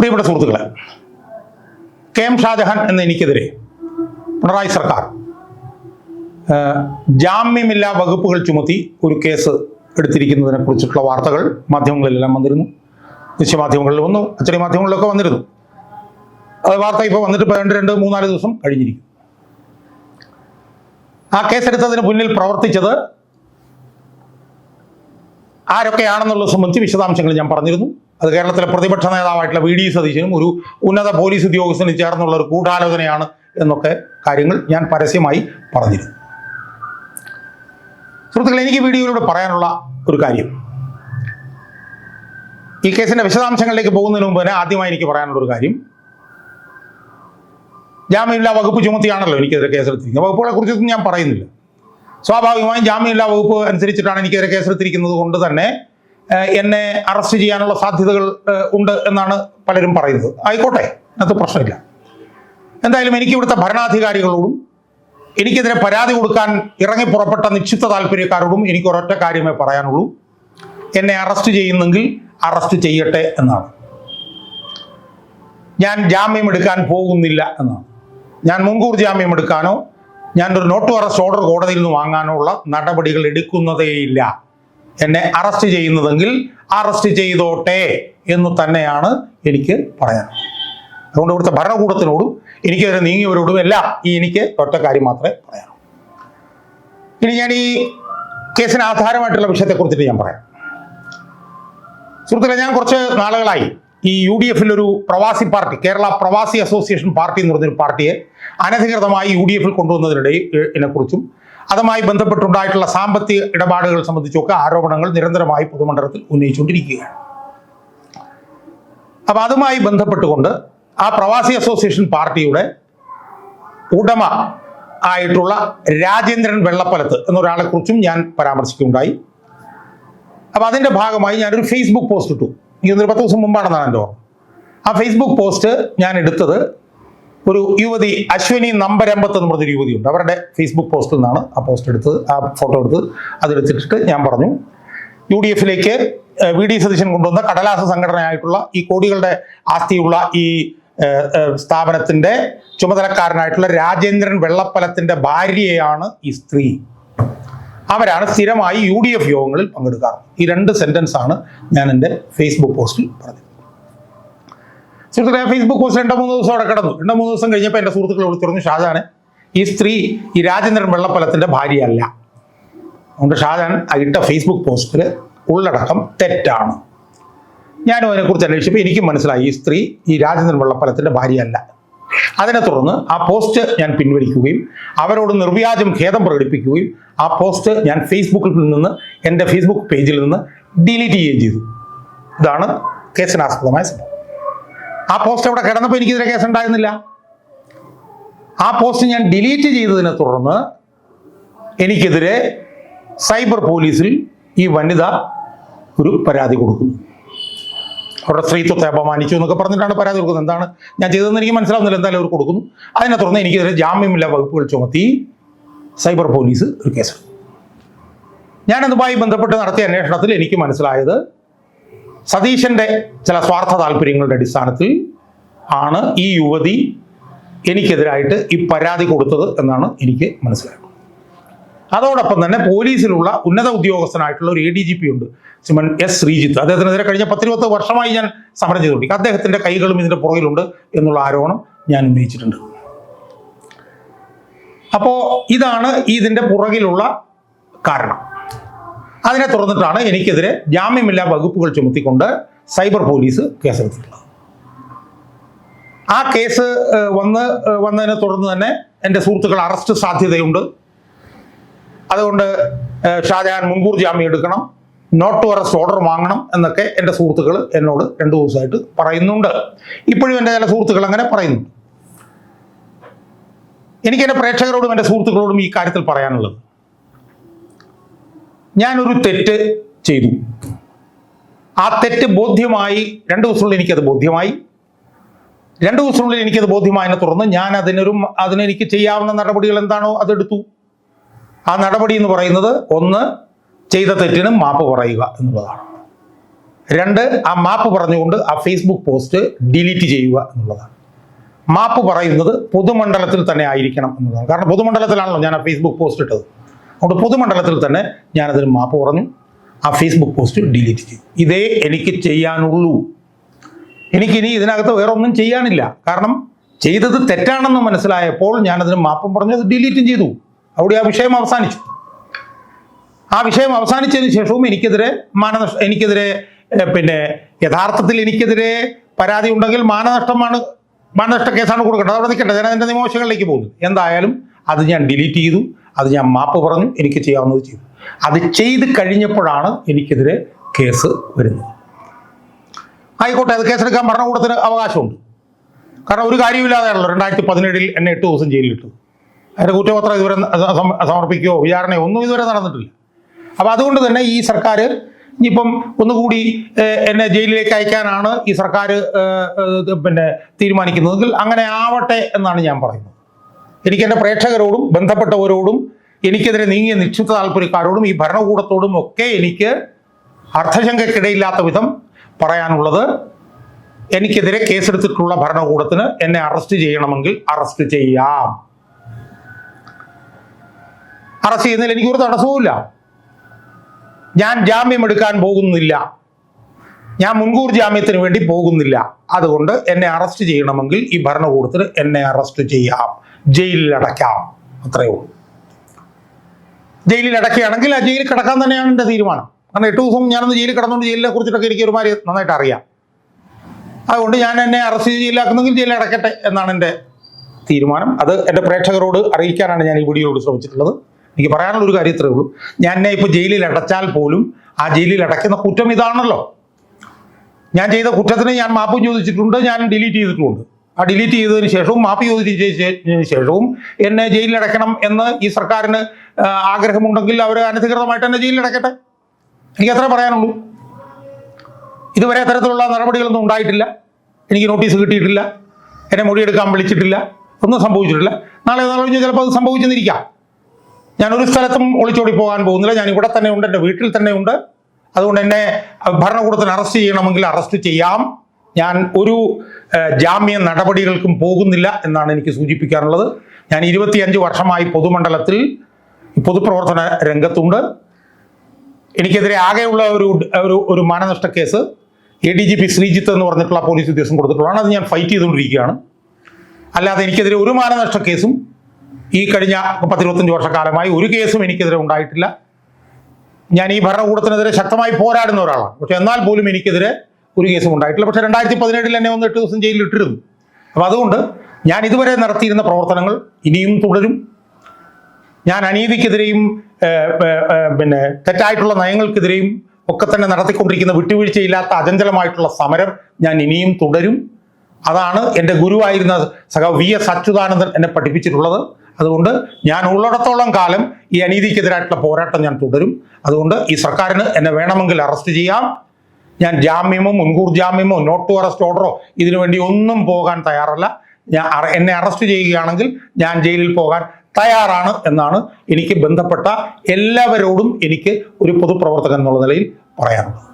പ്രിയപ്പെട്ട സുഹൃത്തുക്കളെ K M Shah Jahan എന്ന എനിക്കെതിരെ പിണറായി സർക്കാർ ജാമ്യമില്ലാ വകുപ്പുകൾ ചുമത്തി ഒരു കേസ് എടുത്തിരിക്കുന്നതിനെ കുറിച്ചിട്ടുള്ള വാർത്തകൾ മാധ്യമങ്ങളിലെല്ലാം വന്നിരുന്നു. ദൃശ്യമാധ്യമങ്ങളിൽ വന്നു അച്ചടി മാധ്യമങ്ങളിലൊക്കെ വന്നിരുന്നു. അത് വാർത്ത ഇപ്പോൾ വന്നിട്ട് രണ്ട് രണ്ട് മൂന്നാൽ ദിവസം കഴിഞ്ഞിരിക്കും ആ കേസെടുത്തതിന് മുന്നിൽ പ്രവർത്തിച്ചത് ആരൊക്കെയാണെന്നുള്ളത് സംബന്ധിച്ച് വിശദാംശങ്ങൾ ഞാൻ പറഞ്ഞിരുന്നു. അത് കേരളത്തിലെ പ്രതിപക്ഷ നേതാവായിട്ടുള്ള വി ഡി സതീശനും ഒരു ഉന്നത പോലീസ് ഉദ്യോഗസ്ഥനും ചേർന്നുള്ള ഒരു ഗൂഢാലോചനയാണ് എന്നൊക്കെ കാര്യങ്ങൾ ഞാൻ പരസ്യമായി പറഞ്ഞിരുന്നു. സുഹൃത്തുക്കളെ എനിക്ക് വീഡിയോയിലൂടെ പറയാനുള്ള ഒരു കാര്യം. ഈ കേസിന്റെ വിശദാംശങ്ങളിലേക്ക് പോകുന്നതിന് മുമ്പ് തന്നെ ആദ്യമായി എനിക്ക് പറയാനുള്ള ഒരു കാര്യം. ജാമ്യമില്ലാ വകുപ്പ് ചുമത്തിയാണല്ലോ എനിക്കെതിരെ കേസെടുത്തിരിക്കുന്നത്. വകുപ്പുകളെ കുറിച്ചൊന്നും ഞാൻ പറയുന്നില്ല. സ്വാഭാവികമായും ജാമ്യമില്ലാ വകുപ്പ് അനുസരിച്ചിട്ടാണ് എനിക്കെതിരെ കേസെടുത്തിരിക്കുന്നത് കൊണ്ട് തന്നെ എന്നെ അറസ്റ്റ് ചെയ്യാനുള്ള സാധ്യതകൾ ഉണ്ട് എന്നാണ് പലരും പറയുന്നത്. ആയിക്കോട്ടെ അത് പ്രശ്നമില്ല. എന്തായാലും എനിക്ക് ഇവിടുത്തെ ഭരണാധികാരികളോടും എനിക്കെതിരെ പരാതി കൊടുക്കാൻ ഇറങ്ങി പുറപ്പെട്ട നിശ്ചിത താല്പര്യക്കാരോടും എനിക്ക് ഒരൊറ്റ കാര്യമേ പറയാനുള്ളൂ. എന്നെ അറസ്റ്റ് ചെയ്യുന്നെങ്കിൽ അറസ്റ്റ് ചെയ്യട്ടെ എന്നാണ്. ഞാൻ ജാമ്യം എടുക്കാൻ പോകുന്നില്ല എന്നാണ്. ഞാൻ മുൻകൂർ ജാമ്യം എടുക്കാനോ ഞാൻ ഒരു നോട്ട് അറസ്റ്റ് ഓർഡർ കോടതിയിൽ നിന്ന് വാങ്ങാനോ ഉള്ള നടപടികൾ എടുക്കുന്നതേയില്ല. എന്നെ അറസ്റ്റ് ചെയ്യുന്നതെങ്കിൽ അറസ്റ്റ് ചെയ്തോട്ടെ എന്ന് തന്നെയാണ് എനിക്ക് പറയാൻ. അതുകൊണ്ട് ഇവിടുത്തെ ഭരണകൂടത്തിനോടും എനിക്കെതിരെ നീങ്ങിയവരോടും എല്ലാം ഈ എനിക്ക് ഒറ്റ കാര്യം മാത്രമേ പറയാനുള്ളൂ. ഇനി ഞാൻ ഈ കേസിന് ആധാരമായിട്ടുള്ള വിഷയത്തെക്കുറിച്ചിട്ട് ഞാൻ പറയാം. സുഹൃത്തുക്കളെ ഞാൻ കുറച്ച് നാളുകളായി ഈ യു ഡി എഫിൽ ഒരു പ്രവാസി പാർട്ടി കേരള പ്രവാസി അസോസിയേഷൻ പാർട്ടി എന്ന് പറഞ്ഞൊരു പാർട്ടിയെ അനധികൃതമായി യു ഡി എഫിൽ കൊണ്ടുവന്നതിനിടയിൽ കുറിച്ചും അതുമായി ബന്ധപ്പെട്ടുണ്ടായിട്ടുള്ള സാമ്പത്തിക ഇടപാടുകൾ സംബന്ധിച്ചൊക്കെ ആരോപണങ്ങൾ നിരന്തരമായി പൊതുമണ്ഡലത്തിൽ ഉന്നയിച്ചുകൊണ്ടിരിക്കുകയാണ്. അപ്പൊ അതുമായി ബന്ധപ്പെട്ടുകൊണ്ട് ആ പ്രവാസി അസോസിയേഷൻ പാർട്ടിയുടെ ഉടമ ആയിട്ടുള്ള രാജേന്ദ്രൻ വെള്ളപ്പലത്ത് എന്നൊരാളെ കുറിച്ചും ഞാൻ പരാമർശിക്കുകയുണ്ടായി. അപ്പൊ അതിന്റെ ഭാഗമായി ഞാനൊരു ഫേസ്ബുക്ക് പോസ്റ്റ് ഇട്ടു. ഒരു പത്ത് ദിവസം മുമ്പാണെന്നാണ് എന്റെ ഓർമ്മ. ആ ഫേസ്ബുക്ക് പോസ്റ്റ് ഞാൻ എടുത്തത് ഒരു യുവതി അശ്വിനി നമ്പരമ്പത്ത് എന്ന് പറഞ്ഞൊരു യുവതിയുണ്ട്. അവരുടെ ഫേസ്ബുക്ക് പോസ്റ്റിൽ നിന്നാണ് ആ പോസ്റ്റ് എടുത്തത്. ആ ഫോട്ടോ എടുത്ത് അതെടുത്തിട്ട് ഞാൻ പറഞ്ഞു യു ഡി എഫിലേക്ക് വി ഡി സതീശൻ കൊണ്ടുവന്ന കടലാസ സംഘടനയായിട്ടുള്ള ഈ കോടികളുടെ ആസ്തിയുള്ള ഈ സ്ഥാപനത്തിന്റെ ചുമതലക്കാരനായിട്ടുള്ള രാജേന്ദ്രൻ വെള്ളപ്പലത്തിന്റെ ഭാര്യയാണ് ഈ സ്ത്രീ. അവരാണ് സ്ഥിരമായി യു ഡി എഫ് യോഗങ്ങളിൽ പങ്കെടുക്കാറ്. ഈ രണ്ട് സെന്റൻസ് ആണ് ഞാൻ എന്റെ ഫേസ്ബുക്ക് പോസ്റ്റിൽ പറഞ്ഞത്. സുഹൃത്തുക്കളെ ഫേസ്ബുക്ക് പോസ്റ്റ് രണ്ടോ മൂന്ന് ദിവസം അവിടെ കിടന്നു. രണ്ടോ മൂന്ന് ദിവസം കഴിഞ്ഞപ്പോൾ എന്റെ സുഹൃത്തുക്കൾ വിളിച്ചിരുന്നു ഷാജാന് ഈ സ്ത്രീ ഈ രാജേന്ദ്രൻ വെള്ളപ്പലത്തിന്റെ ഭാര്യയല്ല. അതുകൊണ്ട് ഷാജാൻ ഇട്ട ഫേസ്ബുക്ക് പോസ്റ്റിൽ ഉള്ളടക്കം തെറ്റാണ്. ഞാനും അതിനെക്കുറിച്ച് അന്വേഷിച്ചപ്പോൾ എനിക്കും മനസ്സിലായി ഈ സ്ത്രീ ഈ രാജേന്ദ്രൻ വെള്ളപ്പലത്തിന്റെ ഭാര്യയല്ല. അതിനെ തുടർന്ന് ആ പോസ്റ്റ് ഞാൻ പിൻവലിക്കുകയും അവരോട് നിർവ്യാജം ഖേദം പ്രകടിപ്പിക്കുകയും ആ പോസ്റ്റ് ഞാൻ ഫേസ്ബുക്കിൽ നിന്ന് എന്റെ ഫേസ്ബുക്ക് പേജിൽ നിന്ന് ഡിലീറ്റ് ചെയ്യുകയും ചെയ്തു. ഇതാണ് കേസിനാസ്പദമായ സംഭവം. ആ പോസ്റ്റ് അവിടെ കിടന്നപ്പോൾ എനിക്കെതിരെ കേസ് ഉണ്ടായിരുന്നില്ല? ആ പോസ്റ്റ് ഞാൻ ഡിലീറ്റ് ചെയ്തതിനെ തുടർന്ന് എനിക്കെതിരെ സൈബർ പോലീസിൽ ഈ വനിത ഒരു പരാതി കൊടുക്കുന്നു. അവരുടെ സ്ത്രീത്വത്തെ അപമാനിച്ചു എന്നൊക്കെ പറഞ്ഞിട്ടാണ് പരാതി കൊടുക്കുന്നത്. എന്താണ്? ഞാൻ ചെയ്തതെന്ന് എനിക്ക് മനസ്സിലാവുന്നില്ല. എന്തായാലും അവർ കൊടുക്കുന്നു. അതിനെ തുടർന്ന് എനിക്കെതിരെ ജാമ്യമില്ല വകുപ്പുകൾ ചുമത്തി സൈബർ പോലീസ് ഒരു കേസ് ഞാൻ അതുമായി ബന്ധപ്പെട്ട് നടത്തിയ അന്വേഷണത്തിൽ എനിക്ക് മനസ്സിലായത് സതീശന്റെ ചില സ്വാർത്ഥ താല്പര്യങ്ങളുടെ അടിസ്ഥാനത്തിൽ ആണ് ഈ യുവതി എനിക്കെതിരായിട്ട് ഈ പരാതി കൊടുത്തത് എന്നാണ് എനിക്ക് മനസ്സിലാക്കുന്നത് അതോടൊപ്പം തന്നെ പോലീസിലുള്ള ഉന്നത ഉദ്യോഗസ്ഥനായിട്ടുള്ള ഒരു എ ഡി ജി പി ഉണ്ട് ശ്രീമൻ എസ് ശ്രീജിത്ത്. അദ്ദേഹത്തിനെതിരെ കഴിഞ്ഞ പത്തിരുപത്ത് വർഷമായി ഞാൻ സമരം ചെയ്തുകൊണ്ടിരിക്കും അദ്ദേഹത്തിന്റെ കൈകളും ഇതിന്റെ പുറകിലുണ്ട് എന്നുള്ള ആരോപണം ഞാൻ ഉന്നയിച്ചിട്ടുണ്ട്. അപ്പോൾ ഇതാണ് ഇതിന്റെ പുറകിലുള്ള കാരണം. അതിനെ തുടർന്നിട്ടാണ് എനിക്കെതിരെ ജാമ്യമില്ലാ വകുപ്പുകൾ ചുമത്തിക്കൊണ്ട് സൈബർ പോലീസ് കേസെടുത്തിട്ടുള്ളത്. ആ കേസ് വന്ന് വന്നതിനെ തുടർന്ന് തന്നെ എന്റെ സുഹൃത്തുക്കൾ അറസ്റ്റ് സാധ്യതയുണ്ട്. അതുകൊണ്ട് ഷാജഹാൻ മുൻകൂർ ജാമ്യം എടുക്കണം നോട്ട് ടു അറസ്റ്റ് ഓർഡർ വാങ്ങണം എന്നൊക്കെ എന്റെ സുഹൃത്തുക്കൾ എന്നോട് രണ്ട് ദിവസമായിട്ട് പറയുന്നുണ്ട്. ഇപ്പോഴും എന്റെ ചില സുഹൃത്തുക്കൾ അങ്ങനെ പറയുന്നുണ്ട്. എനിക്ക് എന്റെ പ്രേക്ഷകരോടും എന്റെ സുഹൃത്തുക്കളോടും ഈ കാര്യത്തിൽ പറയാനുള്ളത് ഞാനൊരു തെറ്റ് ചെയ്തു. ആ തെറ്റ് ബോധ്യമായി രണ്ട് ദിവസത്തിനുള്ളിൽ എനിക്കത് ബോധ്യമായി. രണ്ട് ദിവസത്തിനുള്ളിൽ എനിക്കത് ബോധ്യമായതിനെ തുടർന്ന് ഞാൻ അതിനൊരു അതിനെനിക്ക് ചെയ്യാവുന്ന നടപടികൾ എന്താണോ അതെടുത്തു. ആ നടപടി എന്ന് പറയുന്നത് ഒന്ന് ചെയ്ത തെറ്റിന് മാപ്പ് പറയുക എന്നുള്ളതാണ്. രണ്ട് ആ മാപ്പ് പറഞ്ഞുകൊണ്ട് ആ ഫേസ്ബുക്ക് പോസ്റ്റ് ഡിലീറ്റ് ചെയ്യുക എന്നുള്ളതാണ്. മാപ്പ് പറയുന്നത് പൊതുമണ്ഡലത്തിൽ തന്നെ ആയിരിക്കണം എന്നുള്ളതാണ്. കാരണം പൊതുമണ്ഡലത്തിലാണല്ലോ ഞാൻ ആ ഫേസ്ബുക്ക് പോസ്റ്റ് ഇട്ടത്. അതുകൊണ്ട് പൊതുമണ്ഡലത്തിൽ തന്നെ ഞാനതിന് മാപ്പ് പറഞ്ഞു. ആ ഫേസ്ബുക്ക് പോസ്റ്റ് ഡിലീറ്റ് ചെയ്തു. ഇതേ എനിക്ക് ചെയ്യാനുള്ളൂ. എനിക്കിനി ഇതിനകത്ത് വേറെ ഒന്നും ചെയ്യാനില്ല. കാരണം ചെയ്തത് തെറ്റാണെന്ന് മനസ്സിലായപ്പോൾ ഞാനതിന് മാപ്പും പറഞ്ഞു അത് ഡിലീറ്റും ചെയ്തു. അവിടെ ആ വിഷയം അവസാനിച്ചു. ആ വിഷയം അവസാനിച്ചതിന് ശേഷവും എനിക്കെതിരെ മാനനഷ്ട എനിക്കെതിരെ പിന്നെ യഥാർത്ഥത്തിൽ എനിക്കെതിരെ പരാതി ഉണ്ടെങ്കിൽ മാനനഷ്ടമാണ് മാനനഷ്ട കേസാണ് കൊടുക്കേണ്ടത്. അവിടെ നിൽക്കേണ്ടത് ഞാൻ അതിന്റെ നിയമവശങ്ങളിലേക്ക് പോകുന്നു. എന്തായാലും അത് ഞാൻ ഡിലീറ്റ് ചെയ്തു അത് ഞാൻ മാപ്പ് പറഞ്ഞു എനിക്ക് ചെയ്യാവുന്നത് ചെയ്തു. അത് ചെയ്ത് കഴിഞ്ഞപ്പോഴാണ് എനിക്കെതിരെ കേസ് വരുന്നത്. ആയിക്കോട്ടെ അത് കേസെടുക്കാൻ ഭരണകൂടത്തിന് അവകാശമുണ്ട്. കാരണം ഒരു കാര്യമില്ലാതെയാണല്ലോ രണ്ടായിരത്തി പതിനേഴിൽ എന്നെ എട്ട് ദിവസം ജയിലിലിട്ടു അതിന്റെ കുറ്റപത്രം ഇതുവരെ സമർപ്പിക്കുകയോ വിചാരണയോ ഒന്നും ഇതുവരെ നടന്നിട്ടില്ല. അപ്പോൾ അതുകൊണ്ട് തന്നെ ഈ സർക്കാർ ഇനിയിപ്പം ഒന്നുകൂടി എന്നെ ജയിലിലേക്ക് അയക്കാനാണ് ഈ സർക്കാർ പിന്നെ തീരുമാനിക്കുന്നതെങ്കിൽ അങ്ങനെ ആവട്ടെ എന്നാണ് ഞാൻ പറയുന്നത്. എനിക്ക് എന്റെ പ്രേക്ഷകരോടും ബന്ധപ്പെട്ടവരോടും എനിക്കെതിരെ നീങ്ങിയ നിശ്ചിത താല്പര്യക്കാരോടും ഈ ഭരണകൂടത്തോടും ഒക്കെ എനിക്ക് അർത്ഥശങ്കക്കിടയില്ലാത്ത വിധം പറയാനുള്ളത് എനിക്കെതിരെ കേസെടുത്തിട്ടുള്ള ഭരണകൂടത്തിന് എന്നെ അറസ്റ്റ് ചെയ്യണമെങ്കിൽ അറസ്റ്റ് ചെയ്യാം. അറസ്റ്റ് ചെയ്യുന്നതിൽ എനിക്കൊരു തടസ്സവുമില്ല. ഞാൻ ജാമ്യം എടുക്കാൻ പോകുന്നില്ല. ഞാൻ മുൻകൂർ ജാമ്യത്തിന് വേണ്ടി പോകുന്നില്ല. അതുകൊണ്ട് എന്നെ അറസ്റ്റ് ചെയ്യണമെങ്കിൽ ഈ ഭരണകൂടത്തിന് എന്നെ അറസ്റ്റ് ചെയ്യാം. ജയിലിൽ അടയ്ക്കാം അത്രയേ ഉള്ളൂ. ജയിലിൽ അടയ്ക്കുകയാണെങ്കിൽ ആ ജയിലിൽ കിടക്കാൻ തന്നെയാണ് എന്റെ തീരുമാനം. കാരണം എട്ട് ദിവസം ഞാനൊന്ന് ജയിലിൽ കിടന്നുകൊണ്ട് ജയിലിനെ കുറിച്ചിട്ടൊക്കെ എനിക്ക് ഒരുമാതിരി നന്നായിട്ട് അറിയാം. അതുകൊണ്ട് ഞാൻ എന്നെ അറസ്റ്റ് ജയിലാക്കുന്നെങ്കിൽ ജയിലിൽ അടയ്ക്കട്ടെ എന്നാണ് എന്റെ തീരുമാനം. അത് എന്റെ പ്രേക്ഷകരോട് അറിയിക്കാനാണ് ഞാൻ ഈ വീഡിയോയോട് ശ്രമിച്ചിട്ടുള്ളത്. എനിക്ക് പറയാനുള്ള ഒരു കാര്യം ഇത്രയേ ഉള്ളൂ. ഞാൻ എന്നെ ഇപ്പോൾ ജയിലിൽ അടച്ചാൽ പോലും ആ ജയിലിൽ അടയ്ക്കുന്ന കുറ്റം ഇതാണല്ലോ. ഞാൻ ചെയ്ത കുറ്റത്തിന് ഞാൻ മാപ്പ് ചോദിച്ചിട്ടുണ്ട് ഞാൻ ഡിലീറ്റ് ചെയ്തിട്ടുണ്ട്. ആ ഡിലീറ്റ് ചെയ്തതിന് ശേഷവും മാപ്പ് ചോദിച്ചതിന് ശേഷവും എന്നെ ജയിലിൽ അടയ്ക്കണം എന്ന് ഈ സർക്കാരിന് ആഗ്രഹമുണ്ടെങ്കിൽ അവർ അനധികൃതമായിട്ട് എന്നെ ജയിലിൽ അടയ്ക്കട്ടെ. എനിക്ക് അത്ര പറയാനുള്ളൂ. ഇതുവരെ അത്തരത്തിലുള്ള നടപടികളൊന്നും ഉണ്ടായിട്ടില്ല. എനിക്ക് നോട്ടീസ് കിട്ടിയിട്ടില്ല. എന്നെ മൊഴിയെടുക്കാൻ വിളിച്ചിട്ടില്ല. ഒന്നും സംഭവിച്ചിട്ടില്ല. നാളെ നാളെ കഴിഞ്ഞാൽ ചിലപ്പോൾ അത് സംഭവിച്ചെന്നിരിക്കാം. ഒരു സ്ഥലത്തും ഒളിച്ചോടി പോകാൻ പോകുന്നില്ല. ഞാൻ ഇവിടെ തന്നെ ഉണ്ട് എന്റെ വീട്ടിൽ തന്നെ ഉണ്ട്. അതുകൊണ്ട് തന്നെ ഭരണകൂടത്തിന് അറസ്റ്റ് ചെയ്യണമെങ്കിൽ അറസ്റ്റ് ചെയ്യാം. ഞാൻ ഒരു ജാമ്യ നടപടികൾക്കും പോകുന്നില്ല എന്നാണ് എനിക്ക് സൂചിപ്പിക്കാനുള്ളത്. ഞാൻ ഇരുപത്തിയഞ്ച് വർഷമായി പൊതുമണ്ഡലത്തിൽ പൊതുപ്രവർത്തന രംഗത്തുണ്ട്. എനിക്കെതിരെ ആകെയുള്ള ഒരു ഒരു ഒരു മാനനഷ്ട case A D G P Sreejith എന്ന് പറഞ്ഞിട്ടുള്ള പോലീസ് ഉദ്യോഗസ്ഥൻ കൊടുത്തിട്ടുള്ളതാണ്. അത് ഞാൻ ഫൈറ്റ് ചെയ്തുകൊണ്ടിരിക്കുകയാണ്. അല്ലാതെ എനിക്കെതിരെ ഒരു മാനനഷ്ട കേസും ഈ കഴിഞ്ഞ പത്തിരുപത്തഞ്ച് വർഷക്കാലമായി ഒരു കേസും എനിക്കെതിരെ ഉണ്ടായിട്ടില്ല. ഞാൻ ഈ ഭരണകൂടത്തിനെതിരെ ശക്തമായി പോരാടുന്ന ഒരാളാണ്. പക്ഷെ എന്നാൽ പോലും എനിക്കെതിരെ ഒരു കേസും ഉണ്ടായിട്ടില്ല. പക്ഷെ രണ്ടായിരത്തി പതിനേഴിൽ എന്നെ ഒന്ന് എട്ട് ദിവസം ജയിലിൽ ഇട്ടിരുന്നു. അപ്പം അതുകൊണ്ട് ഞാൻ ഇതുവരെ നടത്തിയിരുന്ന പ്രവർത്തനങ്ങൾ ഇനിയും തുടരും. ഞാൻ അനീതിക്കെതിരെയും പിന്നെ തെറ്റായിട്ടുള്ള നയങ്ങൾക്കെതിരെയും ഒക്കെ തന്നെ നടത്തിക്കൊണ്ടിരിക്കുന്ന വിട്ടുവീഴ്ചയില്ലാത്ത അചഞ്ചലമായിട്ടുള്ള സമരം ഞാൻ ഇനിയും തുടരും. അതാണ് എന്റെ ഗുരുവായിരുന്ന സഹ വി എസ് അച്യുതാനന്ദൻ എന്നെ പഠിപ്പിച്ചിട്ടുള്ളത്. അതുകൊണ്ട് ഞാൻ ഉള്ളിടത്തോളം കാലം ഈ അനീതിക്കെതിരായിട്ടുള്ള പോരാട്ടം ഞാൻ തുടരും. അതുകൊണ്ട് ഈ സർക്കാരിന് എന്നെ വേണമെങ്കിൽ അറസ്റ്റ് ചെയ്യാം. ഞാൻ ജാമ്യമോ മുൻകൂർ ജാമ്യമോ നോട്ട് അറസ്റ്റ് ഓർഡറോ ഇതിനു വേണ്ടി ഒന്നും പോകാൻ തയ്യാറല്ല. ഞാൻ എന്നെ അറസ്റ്റ് ചെയ്യുകയാണെങ്കിൽ ഞാൻ ജയിലിൽ പോകാൻ തയ്യാറാണ് എന്നാണ് എനിക്ക് ബന്ധപ്പെട്ട എല്ലാവരോടും എനിക്ക് ഒരു പൊതുപ്രവർത്തകൻ എന്നുള്ള നിലയിൽ പറയാനുള്ളത്.